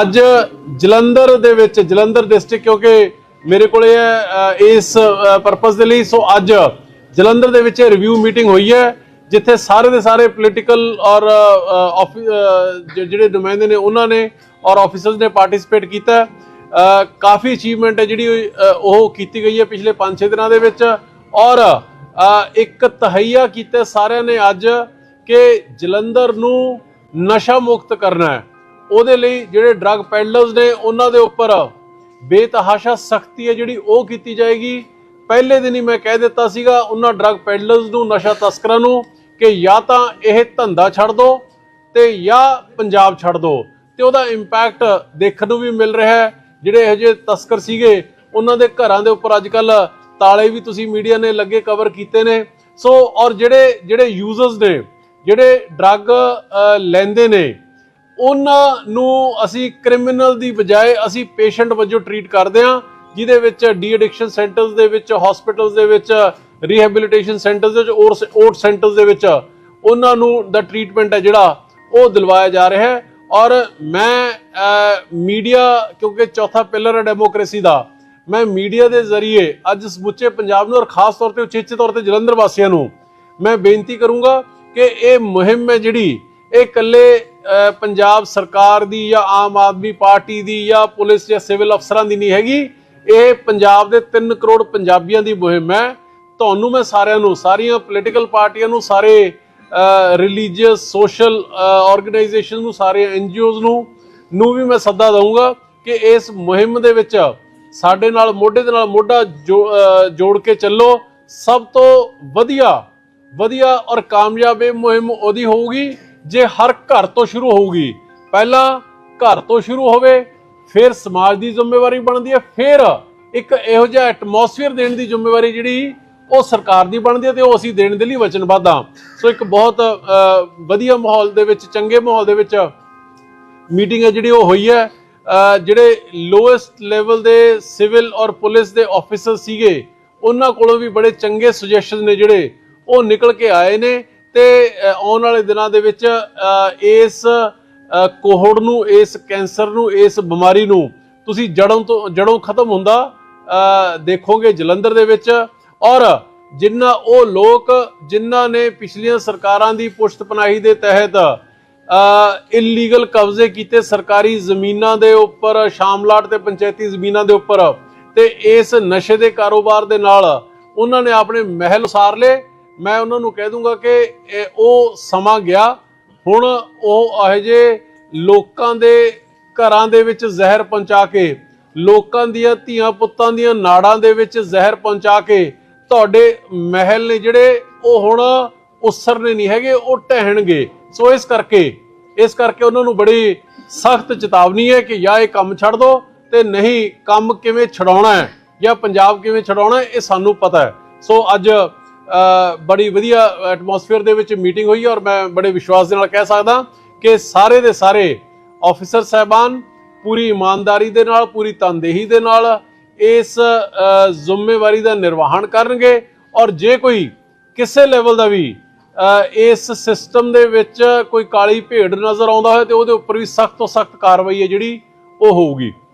ਅੱਜ ਜਲੰਧਰ ਦੇ ਵਿੱਚ ਜਲੰਧਰ ਡਿਸਟ੍ਰਿਕਟ ਕਿਉਂਕਿ ਮੇਰੇ ਕੋਲ ਇਹ ਹੈ, ਇਸ ਪਰਪਸ ਦੇ ਲਈ ਸੋ ਅੱਜ ਜਲੰਧਰ ਦੇ ਵਿੱਚ ਰਿਵਿਊ ਮੀਟਿੰਗ ਹੋਈ ਹੈ ਜਿੱਥੇ ਸਾਰੇ ਦੇ ਸਾਰੇ ਪੋਲੀਟੀਕਲ ਔਰ ਅ, ਜਿਹੜੇ ਨੁਮਾਇੰਦੇ ਨੇ ਉਹਨਾਂ ਨੇ ਔਰ ਆਫੀਸਰਸ ਨੇ ਪਾਰਟਿਸਿਪੇਟ ਕੀਤਾ ਕਾਫੀ ਅਚੀਵਮੈਂਟ ਹੈ ਜਿਹੜੀ ਉਹ ਕੀਤੀ ਗਈ ਹੈ ਪਿਛਲੇ 5-6 ਦਿਨਾਂ ਦੇ ਵਿੱਚ। ਔਰ ਇੱਕ ਤਹਈਆ ਕੀਤਾ ਸਾਰਿਆਂ ਨੇ ਅੱਜ ਕਿ ਜਲੰਧਰ ਨੂੰ ਨਸ਼ਾ ਮੁਕਤ ਕਰਨਾ ਹੈ। ਉਹਦੇ ਲਈ ਜਿਹੜੇ ਡਰੱਗ ਪੈਡਲਰਸ ਨੇ, ਉਹਨਾਂ ਦੇ ਉੱਪਰ ਬੇਤਹਾਸ਼ਾ ਸਖਤੀ ਹੈ ਜਿਹੜੀ ਉਹ ਕੀਤੀ ਜਾਏਗੀ। ਪਹਿਲੇ ਦਿਨ ਹੀ ਮੈਂ ਕਹਿ ਦਿੱਤਾ ਸੀਗਾ, ਉਹਨਾਂ ਡਰੱਗ ਪੈਡਲਰਸ ਨੂੰ, ਨਸ਼ਾ ਤਸਕਰਾਂ ਨੂੰ ਕਿ ਜਾਂ ਤਾਂ ਇਹ ਧੰਦਾ ਛੱਡ ਦਿਓ ਤੇ ਜਾਂ ਪੰਜਾਬ ਛੱਡ ਦਿਓ ਤੇ ਉਹਦਾ ਇੰਪੈਕਟ ਦੇਖਣ ਨੂੰ ਵੀ ਮਿਲ ਰਿਹਾ ਹੈ। ਜਿਹੜੇ ਇਹੋ ਜਿਹੇ ਤਸਕਰ ਸੀਗੇ, ਉਹਨਾਂ ਦੇ ਘਰਾਂ ਦੇ ਉੱਪਰ ਅੱਜ ਕੱਲ ਤਾਲੇ ਵੀ ਤੁਸੀਂ ਮੀਡੀਆ ਨੇ ਲੱਗੇ ਕਵਰ ਕੀਤੇ ਨੇ। ਸੋ ਔਰ ਜਿਹੜੇ ਜਿਹੜੇ ਯੂਜ਼ਰਸ ਨੇ, ਜਿਹੜੇ ਡਰੱਗ ਲੈਂਦੇ ਨੇ ਉਹਨਾਂ ਨੂੰ ਅਸੀਂ ਕ੍ਰਿਮੀਨਲ ਦੀ ਬਜਾਏ ਅਸੀਂ ਪੇਸ਼ੈਂਟ ਵਜੋਂ ਟਰੀਟ ਕਰਦੇ ਹਾਂ, ਜਿਹਦੇ ਵਿੱਚ ਡੀ ਐਡਿਕਸ਼ਨ ਸੈਂਟਰਸ ਦੇ ਵਿੱਚ ਹਸਪੀਟਲਸ ਦੇ ਵਿੱਚ ਰੀਹੈਬਿਲਿਟੇਸ਼ਨ ਸੈਂਟਰਸ ਦੇ ਵਿੱਚ ਔਰ ਓਟ ਸੈਂਟਰਸ ਦੇ ਵਿੱਚ ਉਹਨਾਂ ਨੂੰ ਦਾ ਟਰੀਟਮੈਂਟ ਹੈ ਜਿਹੜਾ ਉਹ ਦਿਲਵਾਇਆ ਜਾ ਰਿਹਾ ਹੈ। ਔਰ ਮੈਂ ਮੀਡੀਆ ਕਿਉਂਕਿ ਚੌਥਾ ਪਿਲਰ ਹੈ ਡੈਮੋਕ੍ਰੇਸੀ ਦਾ, ਮੈਂ ਮੀਡੀਆ ਦੇ ਜ਼ਰੀਏ ਅੱਜ ਸਮੁੱਚੇ ਪੰਜਾਬ ਨੂੰ ਔਰ ਖਾਸ ਤੌਰ ਤੇ ਉਚੇਚੇ ਤੌਰ ਤੇ ਜਲੰਧਰ ਵਾਸੀਆਂ ਨੂੰ ਮੈਂ ਬੇਨਤੀ ਕਰੂੰਗਾ ਕਿ ਇਹ ਮੁਹਿੰਮ ਹੈ ਜਿਹੜੀ, ਇਹ ਇਕੱਲੇ ਪੰਜਾਬ ਸਰਕਾਰ ਦੀ ਜਾਂ ਆਮ ਆਦਮੀ ਪਾਰਟੀ ਦੀ ਜਾਂ ਪੁਲਿਸ ਜਾਂ ਸਿਵਲ ਅਫਸਰਾਂ ਦੀ ਨਹੀਂ ਹੈਗੀ। ਇਹ ਪੰਜਾਬ ਦੇ 3 ਕਰੋੜ ਪੰਜਾਬੀਆਂ ਦੀ ਮੁਹਿੰਮ ਹੈ। ਤੁਹਾਨੂੰ ਮੈਂ ਸਾਰਿਆਂ ਨੂੰ, ਸਾਰੀਆਂ ਪੋਲੀਟੀਕਲ ਪਾਰਟੀਆਂ ਨੂੰ, ਸਾਰੇ ਰਿਲੀਜੀਅਸ ਸੋਸ਼ਲ ਆਰਗੇਨਾਈਜੇਸ਼ਨ ਨੂੰ, ਸਾਰੇ ਐਨਜੀਓਜ਼ ਨੂੰ ਨੂੰ ਵੀ ਮੈਂ ਸੱਦਾ ਦਊਂਗਾ ਕਿ ਇਸ ਮੁਹਿੰਮ ਦੇ ਵਿੱਚ ਸਾਡੇ ਨਾਲ, ਮੋਢੇ ਦੇ ਨਾਲ ਮੋਢਾ ਜੋੜ ਕੇ ਚੱਲੋ। ਸਭ ਤੋਂ ਵਧੀਆ ਵਧੀਆ ਔਰ ਕਾਮਯਾਬ ਇਹ ਮੁਹਿੰਮ ਉਹਦੀ ਹੋਊਗੀ। ਜੇ ਹਰ ਘਰ ਤੋਂ ਸ਼ੁਰੂ ਹੋਊਗੀ, ਪਹਿਲਾਂ ਘਰ ਤੋਂ ਸ਼ੁਰੂ ਹੋਵੇ, ਫਿਰ ਸਮਾਜ ਦੀ ਜ਼ਿੰਮੇਵਾਰੀ ਬਣਦੀ ਹੈ, ਫਿਰ ਇੱਕ ਇਹੋ ਜਿਹਾ ਐਟਮੋਸਫੀਅਰ ਦੇਣ ਦੀ ਜ਼ਿੰਮੇਵਾਰੀ ਜਿਹੜੀ ਉਹ ਸਰਕਾਰ ਦੀ ਬਣਦੀ ਹੈ ਤੇ ਉਹ ਅਸੀਂ ਦੇਣ ਦੇ ਲਈ ਵਚਨਬੱਧ ਹਾਂ। ਸੋ ਇੱਕ ਬਹੁਤ ਵਧੀਆ ਮਾਹੌਲ ਦੇ ਵਿੱਚ, ਚੰਗੇ ਮਾਹੌਲ ਦੇ ਵਿੱਚ ਮੀਟਿੰਗ ਹੈ ਜਿਹੜੀ ਉਹ ਹੋਈ ਹੈ। ਜਿਹੜੇ ਲੋਐਸਟ ਲੈਵਲ ਦੇ ਸਿਵਲ ਔਰ ਪੁਲਿਸ ਦੇ ਆਫੀਸਰ ਸੀਗੇ, ਉਹਨਾਂ ਕੋਲੋਂ ਵੀ ਬੜੇ ਚੰਗੇ ਸੁਜੈਸ਼ਨ ਨੇ ਜਿਹੜੇ, ਉਹ ਨਿਕਲ ਕੇ ਆਏ ਨੇ। ਤੇ ਆਉਣ ਵਾਲੇ ਦਿਨਾਂ ਦੇ ਵਿੱਚ ਇਸ ਕੋਹੜ ਨੂੰ, ਇਸ ਕੈਂਸਰ ਨੂੰ, ਇਸ ਬਿਮਾਰੀ ਨੂੰ ਤੁਸੀਂ ਜੜੋਂ ਤੋਂ, ਜੜੋਂ ਖਤਮ ਹੁੰਦਾ ਦੇਖੋਗੇ ਜਲੰਧਰ ਦੇ ਵਿੱਚ ਔਰ ਜਿਨ੍ਹਾਂ ਉਹ ਲੋਕ ਜਿਨ੍ਹਾਂ ਨੇ ਪਿਛਲੀਆਂ ਸਰਕਾਰਾਂ ਦੀ ਪੁਸ਼ਤਪਨਾਹੀ ਦੇ ਤਹਿਤ ਇਲੀਗਲ ਕਬਜ਼ੇ ਕੀਤੇ ਸਰਕਾਰੀ ਜ਼ਮੀਨਾਂ ਦੇ ਉੱਪਰ, ਸ਼ਾਮਲਾਟ ਤੇ ਪੰਚਾਇਤੀ ਜ਼ਮੀਨਾਂ ਦੇ ਉੱਪਰ ਤੇ ਇਸ ਨਸ਼ੇ ਦੇ ਕਾਰੋਬਾਰ ਦੇ ਨਾਲ ਉਹਨਾਂ ਨੇ ਆਪਣੇ ਮਹਿਲ ਉਸਾਰ ਲਏ ਮੈਂ ਉਹਨਾਂ ਨੂੰ ਕਹਿ ਦੂੰਗਾ ਕਿ ਉਹ ਸਮਾਂ ਗਿਆ, ਹੁਣ ਉਹ ਇਹੋ ਜਿਹੇ ਲੋਕਾਂ ਦੇ ਘਰਾਂ ਦੇ ਵਿੱਚ ਜ਼ਹਿਰ ਪਹੁੰਚਾ ਕੇ, ਲੋਕਾਂ ਦੀਆਂ ਧੀਆਂ ਪੁੱਤਾਂ ਦੀਆਂ ਨਾੜਾਂ ਦੇ ਵਿੱਚ ਜ਼ਹਿਰ ਪਹੁੰਚਾ ਕੇ, ਤੁਹਾਡੇ ਮਹਿਲ ਨੇ ਜਿਹੜੇ ਉਹ ਹੁਣ ਉਸਰਨੇ ਨਹੀਂ ਹੈਗੇ, ਉਹ ਢਹਿਣਗੇ ਸੋ ਇਸ ਕਰਕੇ ਇਸ ਕਰਕੇ ਉਹਨਾਂ ਨੂੰ ਬੜੀ ਸਖਤ ਚੇਤਾਵਨੀ ਹੈ ਕਿ ਜਾਂ ਇਹ ਕੰਮ ਛੱਡ ਦਿਓ ਤੇ ਨਹੀਂ ਕੰਮ ਕਿਵੇਂ ਛਡਾਉਣਾ ਹੈ ਜਾਂ ਪੰਜਾਬ ਕਿਵੇਂ ਛਡਾਉਣਾ ਇਹ ਸਾਨੂੰ ਪਤਾ ਹੈ। ਸੋ ਅੱਜ ਬੜੀ ਵਧੀਆ ਐਟਮੋਸਫੇਅਰ ਦੇ ਵਿੱਚ ਮੀਟਿੰਗ ਹੋਈ ਔਰ ਮੈਂ ਬੜੇ ਵਿਸ਼ਵਾਸ ਦੇ ਨਾਲ ਕਹਿ ਸਕਦਾ ਕਿ ਸਾਰੇ ਦੇ ਸਾਰੇ ਆਫੀਸਰ ਸਹਿਬਾਨ, ਪੂਰੀ ਇਮਾਨਦਾਰੀ ਦੇ ਨਾਲ, ਪੂਰੀ ਤਨਦੇਹੀ ਦੇ ਨਾਲ ਇਸ ਜ਼ਿੰਮੇਵਾਰੀ ਦਾ ਨਿਰਵਾਹਨ ਕਰਨਗੇ ਔਰ ਜੇ ਕੋਈ ਕਿਸੇ ਲੈਵਲ ਦਾ ਵੀ ਇਸ ਸਿਸਟਮ ਦੇ ਵਿੱਚ ਕੋਈ ਕਾਲੀ ਭੇਡ ਨਜ਼ਰ ਆਉਂਦਾ ਹੋਵੇ ਤੇ ਉਹਦੇ ਉੱਪਰ ਵੀ ਸਖਤ ਤੋਂ ਸਖਤ ਕਾਰਵਾਈ ਹੈ ਜਿਹੜੀ ਉਹ ਹੋਊਗੀ।